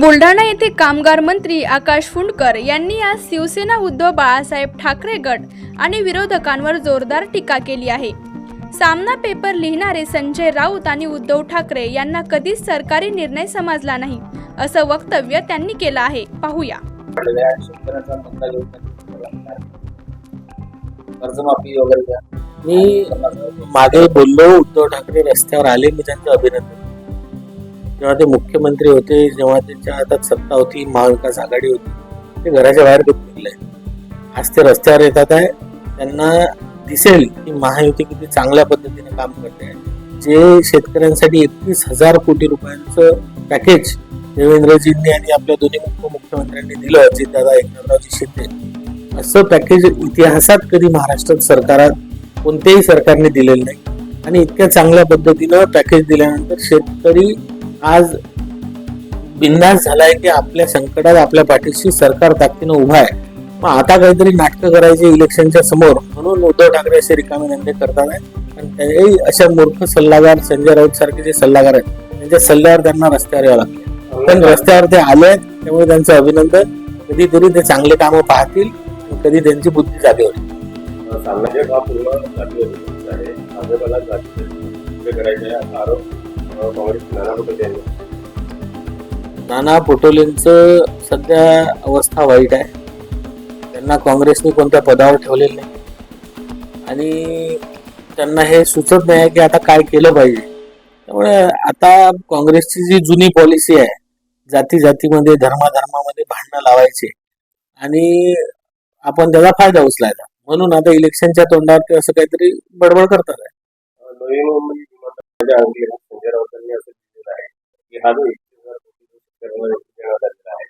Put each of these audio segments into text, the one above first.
बुलढाणा येथे कामगार मंत्री आकाश फुंडकर यांनी आज शिवसेना उद्धव बाळासाहेब ठाकरे गट आणि विरोधकांवर जोरदार टीका केली आहे. सामना पेपर लिहिणारे संजय राऊत आणि उद्धव ठाकरे यांना कधीच सरकारी निर्णय समजला नाही असं वक्तव्य त्यांनी केलं आहे. पाहूया. मी मागे बोललो उद्धव ठाकरे रस्त्यावर आले मी त्यांचं अभिनंदन जेव्हा ते मुख्यमंत्री होते जेव्हा त्यांच्या हातात सत्ता होती महाविकास आघाडी होती ते घराच्या बाहेर कधी निघले आज ते रस्त्यावर येतात आहे. त्यांना दिसेल की महायुती किती चांगल्या पद्धतीने काम करते आहे. जे शेतकऱ्यांसाठी एकवीस हजार कोटी रुपयांचं पॅकेज देवेंद्रजींनी आणि आपल्या दोन्ही उपमुख्यमंत्र्यांनी दिलं अजितदादा एकनाथरावजी शिंदे. असं पॅकेज इतिहासात कधी महाराष्ट्रात सरकारात कोणत्याही सरकारने दिलेलं नाही. आणि इतक्या चांगल्या पद्धतीनं पॅकेज दिल्यानंतर शेतकरी आज बिंदास झालाय की आपल्या संकटात आपल्या पाठीशी सरकार ताकदीनं उभा आहे. मग आता काहीतरी नाटकं करायची इलेक्शनच्या समोर. म्हणून उद्धव ठाकरे असे रिकामे धंदे करतात आणि त्याही अशा मूर्ख सल्लागार संजय राऊत सारखे जे सल्लागार आहेत त्यांच्या सल्ल्यावर त्यांना रस्त्यावर यावं लागतं पण रस्त्यावर ते आले आहेत त्यामुळे त्यांचं अभिनंदन. कधीतरी ते चांगले कामं पाहतील कधी त्यांची बुद्धी जागे होईल. सामाजिक नाना पटोलेंचं सध्या अवस्था वाईट आहे. त्यांना काँग्रेसने कोणत्या पदावर ठेवलेलं नाही. आणि त्यांना हे सुचत नाही की आता काय केलं पाहिजे. त्यामुळे आता काँग्रेसची जी जुनी पॉलिसी आहे जाती जातीमध्ये धर्माधर्मामध्ये भांडणं लावायचे. आणि आपण त्याचा फायदा उचलायचा. म्हणून आता इलेक्शनच्या तोंडावर ते असं काहीतरी बडबड करतात. आहे. अ, संजय राऊतांनी असं लिहिलेलं आहे की हा जो एकतीस हजार कोटी शेतकऱ्यांना देण्यात आलेला आहे.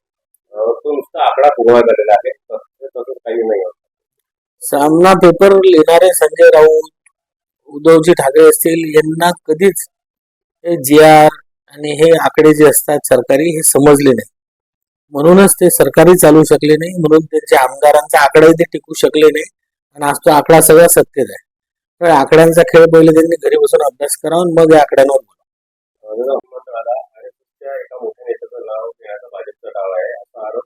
तो नुसता आकडा पुरवण्यात आहे. तसं काही नाही सामना पेपर लिहिणारे संजय राऊत उद्धवजी ठाकरे असतील यांना कधीच हे जी आर आणि हे आकडे जे असतात सरकारी हे समजले नाही. म्हणूनच ते सरकारी चालू शकले नाही म्हणून त्यांच्या आमदारांचा आकडाही ते टिकू शकले नाही. आणि आज तो आकडा सगळा सत्तेत आहे. तर आकड्यांचा खेळ पहिले त्यांनी घरी बसून अभ्यास करावा मग या आकड्यांवर त्या एका मोठ्या नेत्याचं नाव देण्याचा भाजपचा डाव आहे असा आरोप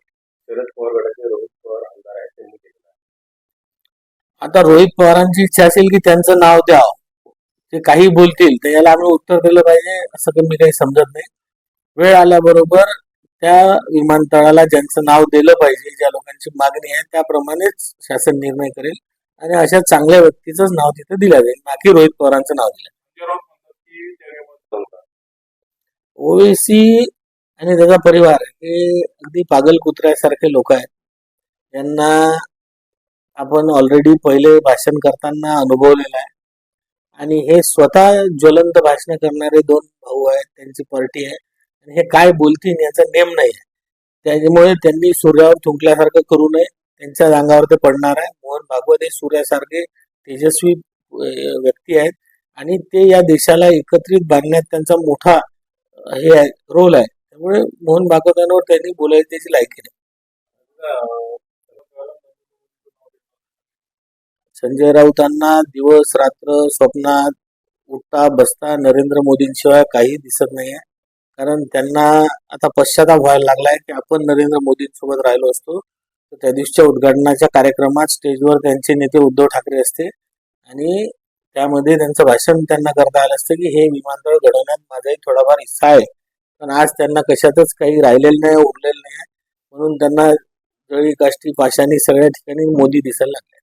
शरद पवार गटाचे रोहित पवार आमदार आहेत त्यांनी केलेला आता रोहित पवारांची इच्छा असेल की त्यांचं नाव द्यावं. ते काही बोलतील तर याला आम्ही उत्तर दिलं पाहिजे असं कमी काही समजत नाही. वेळ आल्याबरोबर त्या विमानतळाला ज्यांचं नाव दिलं पाहिजे ज्या लोकांची मागणी आहे त्याप्रमाणेच शासन निर्णय करेल. आणि अशा चांगल्या व्यक्तीचंच नाव तिथे दिलं जाईल. बाकी रोहित पवारांचं नाव दिलं. ओवेसी आणि त्याचा परिवार हे अगदी पागल कुत्र्यासारखे लोक आहेत. यांना आपण ऑलरेडी पहिले भाषण करताना अनुभवलेलं आहे. आणि हे स्वतः ज्वलंत भाषण करणारे दोन भाऊ आहेत. त्यांची पार्टी आहे. आणि हे काय बोलतील याचा नेम नाही आहे. त्याच्यामुळे त्यांनी सूर्यावर थुंकल्यासारखं करू नये. त्यांच्या अंगावर ते पडणार आहे. मोहन भागवत हे सूर्यासारखे तेजस्वी व्यक्ती आहेत. आणि ते या देशाला एकत्रित बांधण्यात त्यांचा मोठा हे आहे रोल आहे. त्यामुळे मोहन भागवतांवर त्यांनी बोलायची त्याची लायकी नाही. संजय राऊतांना दिवस रात्र स्वप्नात उठता बसता नरेंद्र मोदींशिवाय काही दिसत नाही आहे कारण त्यांना आता पश्चाताप व्हायला लागलाय की आपण नरेंद्र मोदींसोबत राहिलो असतो. तर त्या दिवशीच्या उद्घाटनाच्या कार्यक्रमात स्टेजवर त्यांचे नेते उद्धव ठाकरे असते. आणि त्यामध्ये त्यांचं भाषण त्यांना करता आलं असतं की हे विमानतळ घडवण्यात माझाही थोडाफार हिस्सा आहे. पण आज त्यांना कशातच काही राहिलेलं नाही उरलेलं नाही. म्हणून त्यांना जळी काष्टी पाशानी सगळ्या ठिकाणी मोदी दिसायला लागले.